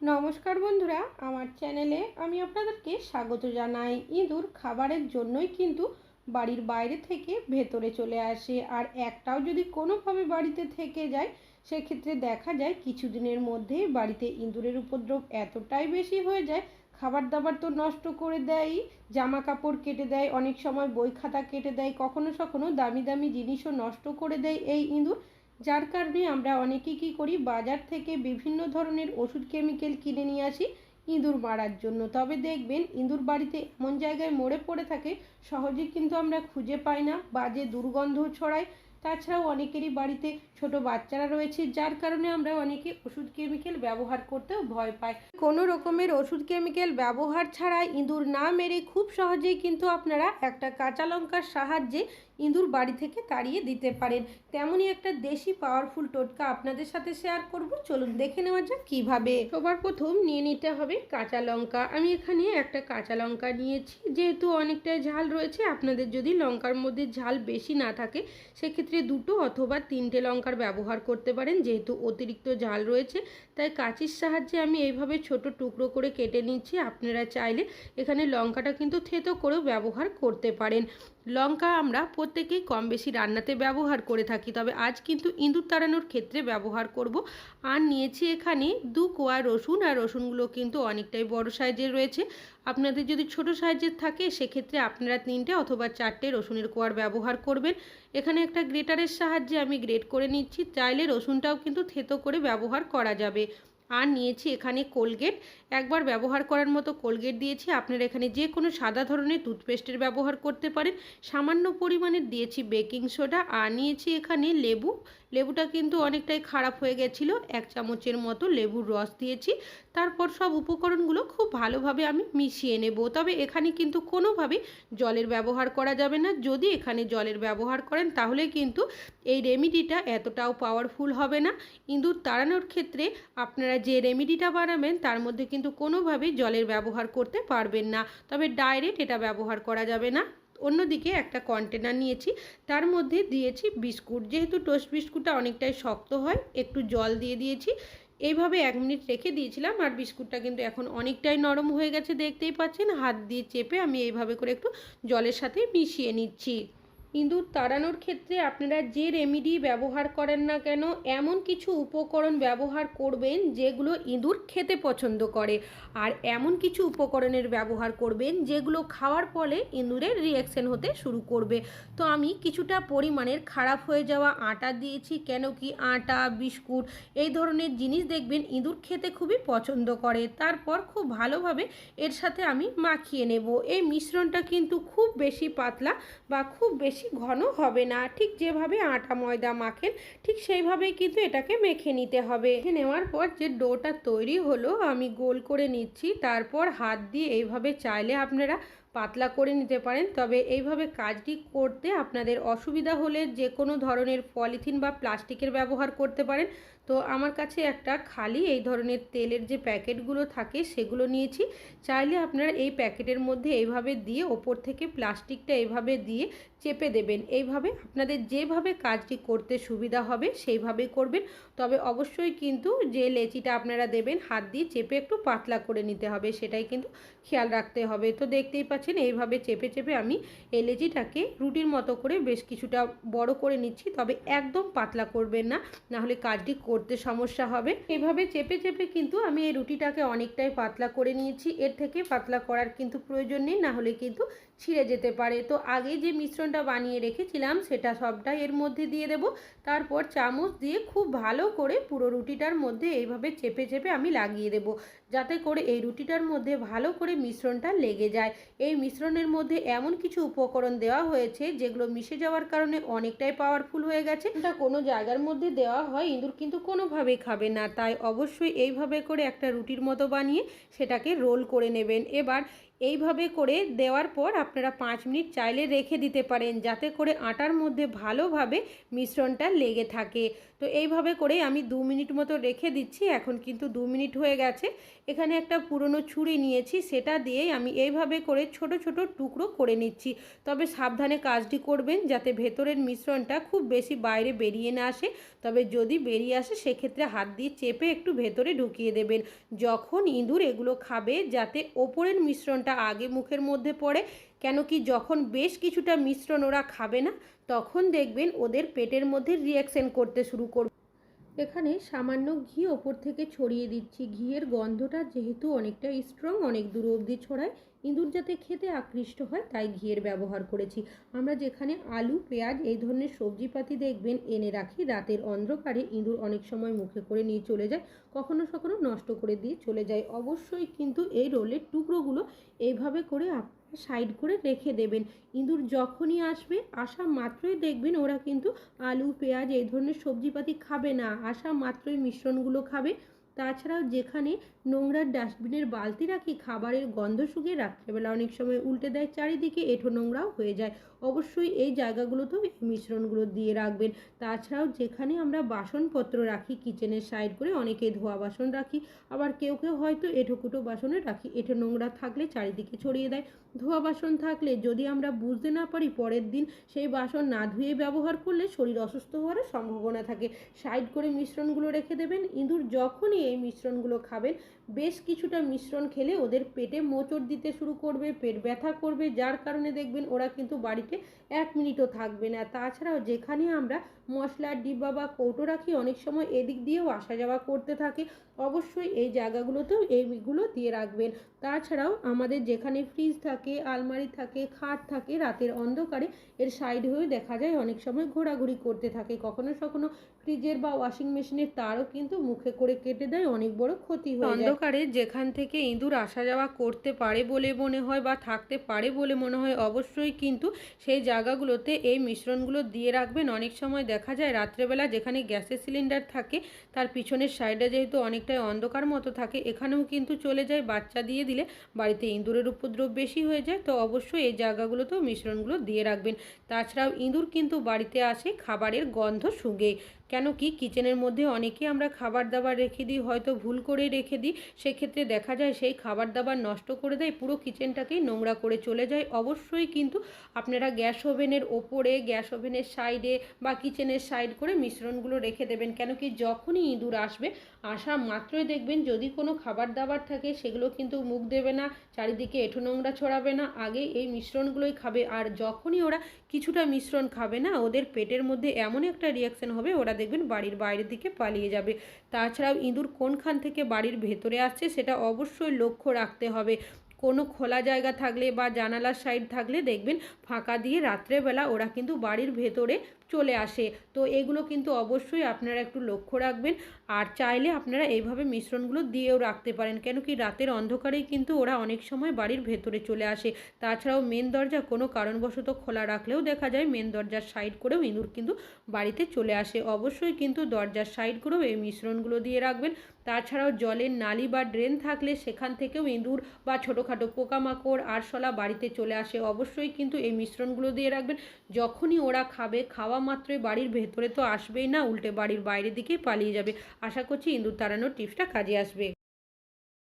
নমস্কার বন্ধুরা, আমার চ্যানেলে আমি আপনাদেরকে স্বাগত জানাই। ইঁদুর খাবারের জন্যই কিন্তু বাড়ির বাইরে থেকে ভেতরে চলে আসে আর একটাও যদি কোনোভাবে বাড়িতে থেকে যায়, সেক্ষেত্রে দেখা যায় কিছুদিনের মধ্যে বাড়িতে ইঁদুরের উপদ্রব এতটাই বেশি হয়ে যায় খাবার দাবার তো নষ্ট করে দেয় জামা কাপড় কেটে দেয়, অনেক সময় বই খাতা কেটে দেয় কখনো সখনো দামি দামি জিনিসও নষ্ট করে দেয় এই ইঁদুর। যার কারণে আমরা অনেকে কী করি, বাজার থেকে বিভিন্ন ধরনের ওষুধ কেমিক্যাল কিনে নিয়ে আসি ইঁদুর মারার জন্য। তবে দেখবেন, ইঁদুর বাড়িতে এমন জায়গায় মরে পড়ে থাকে, সহজে কিন্তু আমরা খুঁজে পাই না, বাজে দুর্গন্ধ ছড়ায় তাছাড়াও অনেকেরই বাড়িতে ছোট বাচ্চারা রয়েছে, যার কারণে আমরা অনেকে ওষুধ কেমিক্যাল ব্যবহার করতেও ভয় পাই। কোনো রকমের ওষুধ কেমিক্যাল ব্যবহার ছাড়া ইঁদুর না মেরে খুব সহজেই কিন্তু আপনারা একটা কাঁচা লঙ্কার সাহায্যে ইঁদুর বাড়ি থেকে তাড়িয়ে দিতে পারেন। তেমনই একটা দেশি পাওয়ারফুল টোটকা আপনাদের সাথে শেয়ার করব। চলুন দেখে নেওয়া যাক কীভাবে। সবার প্রথম নিয়ে নিতে হবে কাঁচা লঙ্কা। আমি এখানে একটা কাঁচা লঙ্কা নিয়েছি, যেহেতু অনেকটাই ঝাল রয়েছে, আপনাদের যদি লঙ্কার মধ্যে ঝাল বেশি না থাকে, সেক্ষেত্রে দুটো অথবা তিনটে লঙ্কার ব্যবহার করতে পারেন, যেহেতু অতিরিক্ত ঝাল রয়েছে। তাই কাঁচির সাহায্যে আমি এইভাবে ছোট টুকরো করে কেটে নিচ্ছি। আপনারা চাইলে এখানে লঙ্কাটা কিন্তু থেতো করেও ব্যবহার করতে পারেন। লঙ্কা আমরা প্রত্যেকেই কম বেশি রান্নাতে ব্যবহার করে থাকি, তবে আজ কিন্তু ইঁদুর তাড়ানোর ক্ষেত্রে ব্যবহার করব। আর নিয়েছি এখানে দু কোয়া রসুন, আর রসুনগুলো কিন্তু অনেকটাই বড় সাইজের রয়েছে। আপনাদের যদি ছোট সাইজের থাকে, সেক্ষেত্রে আপনারা তিনটে অথবা চারটে রসুনের কোয়ার ব্যবহার করবেন। এখানে একটা গ্রেটারের সাহায্যে আমি গ্রেট করে নিচ্ছি, চাইলে রসুনটাও কিন্তু থেতো করে ব্যবহার করা যাবে। আর নিয়েছি এখানে কোলগেট। একবার ব্যবহার করার মতো কোলগেট দিয়েছি। আপনারা এখানে যে কোনো সাদা ধরনের টুথপেস্টের ব্যবহার করতে পারেন। সামান্য পরিমাণে দিয়েছি বেকিং সোডা। আর নিয়েছি এখানে লেবু। লেবুটা কিন্তু অনেকটাই খারাপ হয়ে গেছিল। এক চামচের মতো লেবুর রস দিয়েছি। তারপর সব উপকরণগুলো খুব ভালোভাবে আমি মিশিয়ে নেব। তবে এখানে কিন্তু কোনোভাবে জলের ব্যবহার করা যাবে না। যদি এখানে জলের ব্যবহার করেন, তাহলে কিন্তু এই রেমিডিটা এতটাও পাওয়ারফুল হবে না। ইঁদুর তাড়ানোর ক্ষেত্রে আপনারা যে রেমিডিটা বানাবেন, তার মধ্যে কিন্তু কোনোভাবেই জলের ব্যবহার করতে পারবেন না। তবে ডাইরেক্ট এটা ব্যবহার করা যাবে না। অন্যদিকে একটা কন্টেনার নিয়েছি, তার মধ্যে দিয়েছি বিস্কুট। যেহেতু টোস্ট বিস্কুটটা অনেকটাই শক্ত হয়, একটু জল দিয়ে দিয়েছি। এইভাবে এক মিনিট রেখে দিয়েছিলাম আর বিস্কুটটা কিন্তু এখন অনেকটাই নরম হয়ে গেছে, দেখতেই পাচ্ছেন। হাত দিয়ে চেপে আমি এইভাবে করে একটু জলের সাথে মিশিয়ে নিচ্ছি। ইঁদুর তাড়ানোর ক্ষেত্রে আপনারা যে রেমিডি ব্যবহার করেন না কেন, এমন কিছু উপকরণ ব্যবহার করবেন যেগুলো ইঁদুর খেতে পছন্দ করে। আর এমন কিছু উপকরণের ব্যবহার করবেন যেগুলো খাওয়ার ফলে ইঁদুরের রিয়াকশন হতে শুরু করবে। তো আমি কিছুটা পরিমাণের খারাপ হয়ে যাওয়া আটা দিয়েছি, কেন কি আটা, বিস্কুট, এই ধরনের জিনিস দেখবেন ইঁদুর খেতে খুবই পছন্দ করে। তারপর খুব ভালোভাবে এর সাথে আমি মাখিয়ে নেব। এই মিশ্রণটা কিন্তু খুব বেশি পাতলা বা খুব বেশি বেশি ঘন হবে না। ঠিক যেভাবে আটা, ময়দা মাখেন, ঠিক সেইভাবেই কিন্তু এটাকে মেখে নিতে হবে। মেখে নেওয়ার পর যে ডোটা তৈরি হলো, আমি গোল করে নিচ্ছি। তারপর হাত দিয়ে এইভাবে চাইলে আপনারা পাতলা করে নিতে পারেন। তবে এইভাবে কাজটি করতে আপনাদের অসুবিধা হলে যে কোনো ধরনের পলিথিন বা প্লাস্টিকের ব্যবহার করতে পারেন। তো আমার কাছে একটা খালি এই ধরনের তেলের যে প্যাকেটগুলো থাকে সেগুলো নিয়েছি। চাইলে আপনারা এই প্যাকেটের মধ্যে এইভাবে দিয়ে ওপর থেকে প্লাস্টিকটা এইভাবে দিয়ে চেপে দেবেন। এইভাবে আপনাদের যেভাবে কাজটি করতে সুবিধা হবে সেইভাবে করবেন। তবে অবশ্যই কিন্তু যে লেচিটা আপনারা দেবেন হাত দিয়ে চেপে একটু পাতলা করে নিতে হবে, সেটাই কিন্তু খেয়াল রাখতে হবে। তো দেখতেই পাচ্ছেন এইভাবে চেপে চেপে আমি এই লেচিটাকে রুটির মতো করে বেশ কিছুটা বড় করে নিচ্ছি। তবে একদম পাতলা করবেন না, নাহলে কাজটি করতে সমস্যা হবে। এভাবে চেপে চেপে কিন্তু আমি এই রুটিটাকে অনেকটাই পাতলা করে নিয়েছি। এর থেকে পাতলা করার কিন্তু প্রয়োজন নেই, না হলে কিন্তু ছিঁড়ে যেতে পারে। তো আগে যে মিশ্রণটা বানিয়ে রেখেছিলাম, সেটা সবটা এর মধ্যে দিয়ে দেব। তারপর চামচ দিয়ে খুব ভালো করে পুরো রুটিটার মধ্যে এইভাবে চেপে চেপে আমি লাগিয়ে দেব, যাতে করে এই রুটিটার মধ্যে ভালো করে মিশ্রণটা লেগে যায়। এই মিশ্রণের মধ্যে এমন কিছু উপকরণ দেওয়া হয়েছে, যেগুলো মিশে যাওয়ার কারণে অনেকটাই পাওয়ারফুল হয়ে গেছে। এটা কোনো জায়গার মধ্যে দেওয়া হয়, ইঁদুর কিন্তু কোনোভাবেই খাবে না। তাই অবশ্যই এইভাবে করে একটা রুটির মতো বানিয়ে সেটাকে রোল করে নেবেন। এবার এইভাবে করে দেওয়ার পর আপনারা পাঁচ মিনিট চাইলে রেখে দিতে পারেন যাতে করে আটার মধ্যে ভালোভাবে মিশ্রণটা লেগে থাকে। তো এইভাবে করে আমি দু মিনিট মতো রেখে দিচ্ছি। এখন কিন্তু দু মিনিট হয়ে গেছে। এখানে একটা পুরনো ছুরি নিয়েছি, সেটা দিয়েই আমি এইভাবে করে ছোট ছোট টুকরো করে নিচ্ছি। তবে সাবধানে কাজটি করবেন যাতে ভেতরের মিশ্রণটা খুব বেশি বাইরে বেরিয়ে না আসে। তবে যদি বেরিয়ে আসে, সেক্ষেত্রে হাত দিয়ে চেপে একটু ভেতরে ঢুকিয়ে দেবেন। যখন ইঁদুর এগুলো খাবে, যাতে ওপরের মিশ্রণটা আগে মুখের মধ্যে পড়ে, কেন কি যখন বেশ কিছুটা মিশ্রণ ওরা খাবে না, তখন দেখবেন ওদের পেটের মধ্যে রিয়াকশন করতে শুরু করবে। এখানে সামান্য ঘি ওপর থেকে ছড়িয়ে দিচ্ছি। ঘিয়ের গন্ধটা যেহেতু অনেকটা স্ট্রং অনেক দূর অবধি ছড়ায়, ইঁদুর যাতে খেতে আকৃষ্ট হয়, তাই ঘিয়ের ব্যবহার করেছি। আমরা যেখানে আলু, পেঁয়াজ এই ধরনের সবজিপাতি দেখবেন, এনে রাখি, রাতের অন্ধকারে ইঁদুর অনেক সময় মুখে করে নিয়ে চলে যায়, কখনো কখনো নষ্ট করে দিয়ে চলে যায়। অবশ্যই কিন্তু এই রোলের টুকরোগুলো এইভাবে করে সাইড করে রেখে দেবেন। ইঁদুর যখনই আসবে আসা মাত্রই দেখবেন ওরা কিন্তু আলু, পেঁয়াজ এই ধরনের সবজিপাতি খাবে না। আসা মাত্রই মিশ্রণগুলো খাবে। তাছাড়াও যেখানে নোংরার ডাস্টবিনের বালতি রাখি, খাবারের গন্ধ শুকিয়ে রাত্রেবেলা অনেক সময় উল্টে দেয়, চারিদিকে এঁঠো নোংরাও হয়ে যায়। অবশ্যই এই জায়গাগুলোতেও এই মিশ্রণগুলো দিয়ে রাখবেন। তাছাড়াও যেখানে আমরা বাসনপত্র রাখি, কিচেনের সাইড করে অনেকে ধোয়া বাসন রাখি, আবার কেউ কেউ হয়তো এঁঠোকুটো বাসনে রাখি, এঁঠো নোংরা থাকলে চারিদিকে ছড়িয়ে দেয়। ধোয়া বাসন থাকলে যদি আমরা বুঝতে না পারি পরের দিন সেই বাসন না ধুয়ে ব্যবহার করলে শরীর অসুস্থ হওয়ার সম্ভাবনা থাকে। সাইড করে মিশ্রণগুলো রেখে দেবেন। ইঁদুর যখনই এই মিশ্রণগুলো খাবেন। বেশ কিছুটা মিশ্রণ খেলে ওদের পেটে মোচড় দিতে শুরু করবে, পেট ব্যথা করবে, যার কারণে দেখবেন ওরা কিন্তু বাড়িতে এক মিনিটও থাকবে না। তাছাড়াও যেখানে আমরা মশলার ডিব্বা বা কৌটো রাখি, অনেক সময় এদিক দিয়েও আসা যাওয়া করতে থাকে। অবশ্যই এই জায়গাগুলোতেও এইগুলো দিয়ে রাখবেন। তাছাড়াও আমাদের যেখানে ফ্রিজ থাকে, আলমারি থাকে, খাট থাকে, রাতের অন্ধকারে এর সাইড হয়েও দেখা যায় অনেক সময় ঘোরাঘুরি করতে থাকে। কখনো কখনো ফ্রিজের বা ওয়াশিং মেশিনের তারও কিন্তু মুখে করে কেটে দেয় অনেক বড় ক্ষতি হয়ে অন্ধকারে যেখান থেকে ইঁদুর আসা যাওয়া করতে পারে বলে মনে হয় বা থাকতে পারে বলে মনে হয় অবশ্যই কিন্তু সেই জায়গাগুলোতে এই মিশ্রণগুলো দিয়ে রাখবেন। অনেক সময় দেখা যায় রাত্রেবেলা যেখানে গ্যাসের সিলিন্ডার থাকে, তার পিছনের সাইডে যেহেতু অনেকটাই অন্ধকার মতো থাকে, এখানেও কিন্তু চলে যায়। বাচ্চা দিয়ে দিলে বাড়িতে ইঁদুরের উপদ্রব বেশি হয়ে যায়। তো অবশ্যই এই জায়গাগুলোতেও মিশ্রণগুলো দিয়ে রাখবেন। তাছাড়াও ইঁদুর কিন্তু বাড়িতে আসে, খাবারের গন্ধ শুঁকে কেন কি কিচেনের মধ্যে অনেকেই আমরা খাবার দাবার রেখে দিই, হয়তো ভুল করে রেখে দিই, সেক্ষেত্রে দেখা যায় সেই খাবার দাবার নষ্ট করে দেয়, পুরো কিচেনটাকেই নোংরা করে চলে যায়। অবশ্যই কিন্তু আপনারা গ্যাস ওভেনের ওপরে, গ্যাস ওভেনের সাইডে বা কিচেনের সাইড করে মিশ্রণগুলো রেখে দেবেন, কেন কি যখনই ইঁদুর আসবে, আসা মাত্রই দেখবেন যদি কোনো খাবার দাবার থাকে, সেগুলো কিন্তু মুখ দেবে না, চারিদিকে এঁঠো নোংরা ছড়াবে না, আগে এই মিশ্রণগুলোই খাবে। আর যখনই ওরা কিছুটা মিশ্রণ খাবে না, ওদের পেটের মধ্যে এমন একটা রিয়াকশন হবে, ওরা দেখবেন বাড়ির বাইরের দিকে পালিয়ে যাবে। তাছাড়াও ইঁদুর কোনখান থেকে বাড়ির ভেতরে আসছে সেটা অবশ্যই লক্ষ্য রাখতে হবে। কোনো খোলা জায়গা থাকলে বা জানালার সাইড থাকলে দেখবেন ফাঁকা দিয়ে রাত্রেবেলা ওরা কিন্তু বাড়ির ভেতরে চলে আসে। তো এগুলো কিন্তু অবশ্যই আপনারা একটু লক্ষ্য রাখবেন। আর চাইলে আপনারা এইভাবে মিশ্রণগুলো দিয়েও রাখতে পারেন। কেন কি রাতের অন্ধকারেই কিন্তু ওরা অনেক সময় বাড়ির ভেতরে চলে আসে। তাছাড়াও মেন দরজা কোনো কারণবশত খোলা রাখলেও দেখা যায় মেন দরজার সাইড করেও ইঁদুর কিন্তু বাড়িতে চলে আসে। অবশ্যই কিন্তু দরজার সাইড করেও এই মিশ্রণগুলো দিয়ে রাখবেন। তাছাড়াও জলের নালি বা ড্রেন থাকলে সেখান থেকেও ইঁদুর বা ছোটোখাটো পোকামাকড়, আরশোলা বাড়িতে চলে আসে। অবশ্যই কিন্তু এই মিশ্রণগুলো দিয়ে রাখবেন। যখনই ওরা খাবে, খাওয়া মাত্রই বাড়ির ভেতরে তো আসবেই না, উল্টে বাড়ির বাইরের দিকেই পালিয়ে যাবে। আশা করছি ইঁদুর তাড়ানোর টিপসটা কাজে আসবে।